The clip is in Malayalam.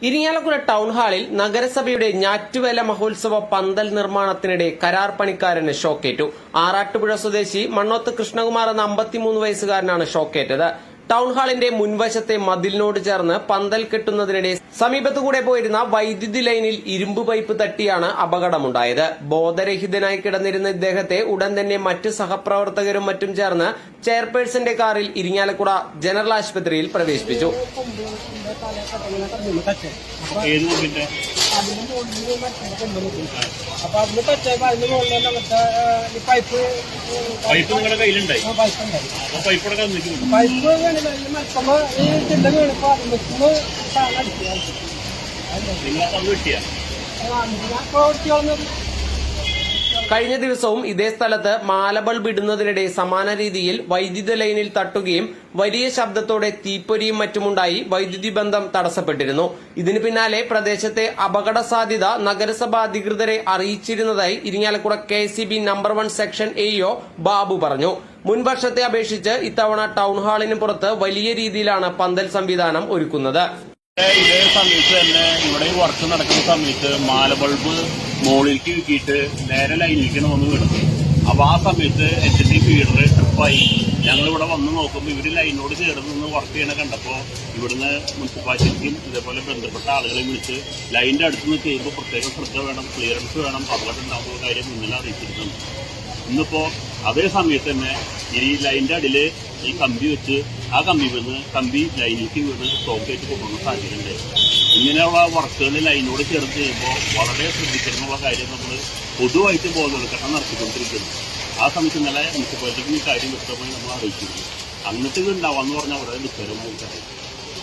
ഇരിങ്ങാലക്കുട ടൗൺ ഹാളിൽ നഗരസഭയുടെ ഞാറ്റുവേല മഹോത്സവ പന്തൽ നിർമ്മാണത്തിനിടെ കരാർ പണിക്കാരന് ഷോക്കേറ്റു. ആറാട്ടുപുഴ സ്വദേശി മണ്ണോത്ത് കൃഷ്ണകുമാർ എന്ന അമ്പത്തിമൂന്ന് വയസ്സുകാരനാണ് ഷോക്കേറ്റത്. ടൗൺ ഹാളിന്റെ മുൻവശത്തെ മതിലിനോട് ചേർന്ന് പന്തൽ കെട്ടുന്നതിനിടെ സമീപത്തുകൂടെ പോയിരുന്ന വൈദ്യുതി ലൈനിൽ ഇരുമ്പ് പൈപ്പ് തട്ടിയാണ് അപകടമുണ്ടായത്. ബോധരഹിതനായി കിടന്നിരുന്ന ഇദ്ദേഹത്തെ ഉടൻ തന്നെ മറ്റ് സഹപ്രവർത്തകരും മറ്റും ചേർന്ന് ചെയർപേഴ്സന്റെ കാറിൽ ഇരിങ്ങാലക്കുട ജനറൽ ആശുപത്രിയിൽ പ്രവേശിപ്പിച്ചു. അപ്പൊ അതിന് മുകളിൽ തന്നെ മറ്റേ ഈ പൈപ്പ് പൈപ്പ് നിങ്ങളുടെ കയ്യിലുണ്ടായി പൈപ്പ് പൈപ്പ് ഇവിടെ നിൽക്കുന്നു പൈപ്പ് വേണം ഈ ചിന്ത വീണിപ്പോ നിൽക്കുമ്പോ കഴിഞ്ഞ ദിവസവും ഇതേ സ്ഥലത്ത് മാലബൾബ് ഇടുന്നതിനിടെ സമാന രീതിയിൽ വൈദ്യുത ലൈനിൽ തട്ടുകയും വലിയ ശബ്ദത്തോടെ തീപ്പൊരിയും മറ്റുമുണ്ടായി വൈദ്യുതി ബന്ധം തടസ്സപ്പെട്ടിരുന്നു. ഇതിനു പിന്നാലെ പ്രദേശത്തെ അപകട സാധ്യത നഗരസഭാ അധികൃതരെ അറിയിച്ചിരുന്നതായി Irinjalakuda K number one section AEO Babu പറഞ്ഞു. മുൻവർഷത്തെ അപേക്ഷിച്ച് ഇത്തവണ ടൗൺ ഹാളിന് പുറത്ത് വലിയ രീതിയിലാണ് പന്തൽ സംവിധാനം ഒരുക്കുന്നത്. ഇതേ സമയത്ത് തന്നെ ഇവിടെ വർക്ക് നടക്കുന്ന സമയത്ത് മാല ബൾബ് മുകളിലേക്ക് വീക്കിയിട്ട് നേരെ ലൈനിലേക്കാണ് വന്ന് വീണത് അപ്പൊ ആ സമയത്ത് എച്ച് ഡി ഫീഡർ ട്രിപ്പായി ഞങ്ങൾ ഇവിടെ വന്ന് നോക്കുമ്പോൾ ഇവർ ലൈനോട് ചേർന്ന് നിന്ന് വർക്ക് ചെയ്യണ കണ്ടപ്പോ ഇവിടുന്ന് മുനിസിപ്പാലിറ്റിക്കും ഇതേപോലെ ബന്ധപ്പെട്ട ആളുകളെ വിളിച്ച് ലൈനിന്റെ അടുത്ത് നിന്ന് ചെയ്യുമ്പോൾ പ്രത്യേകം ശ്രദ്ധ വേണം ക്ലിയറൻസ് വേണം അപകടം ഉണ്ടാകുന്ന കാര്യം മുന്നിൽ അറിയിച്ചിരുന്നു. ഇന്നിപ്പോ അതേ സമയത്ത് തന്നെ ഈ ലൈനിന്റെ അടിയിൽ ഈ കമ്പി വെച്ച് ആ കമ്പി വന്ന് കമ്പി ലൈനിലേക്ക് വീണ് സോക്കേറ്റ് കൊണ്ടുവന്ന സാഹചര്യമുണ്ട് ഇങ്ങനെയുള്ള വർക്കുകൾ ലൈനോട് ചേർത്ത് ചെയ്യുമ്പോൾ വളരെ ശ്രദ്ധിക്കണമെന്നുള്ള കാര്യം നമ്മൾ പൊതുവായിട്ട് ബോധവൽക്കരണം നടത്തിക്കൊണ്ടിരിക്കുന്നു. ആ സമയത്ത് ഇന്നലെ മുനിസിപ്പാലിറ്റിക്ക് ഈ കാര്യം വ്യക്തമായി നമ്മൾ അറിയിച്ചിരുന്നു. അങ്ങനത്തെ ഇത് ഉണ്ടാവാന്ന് പറഞ്ഞാൽ വളരെ ദുഃഖകരമായ കാര്യം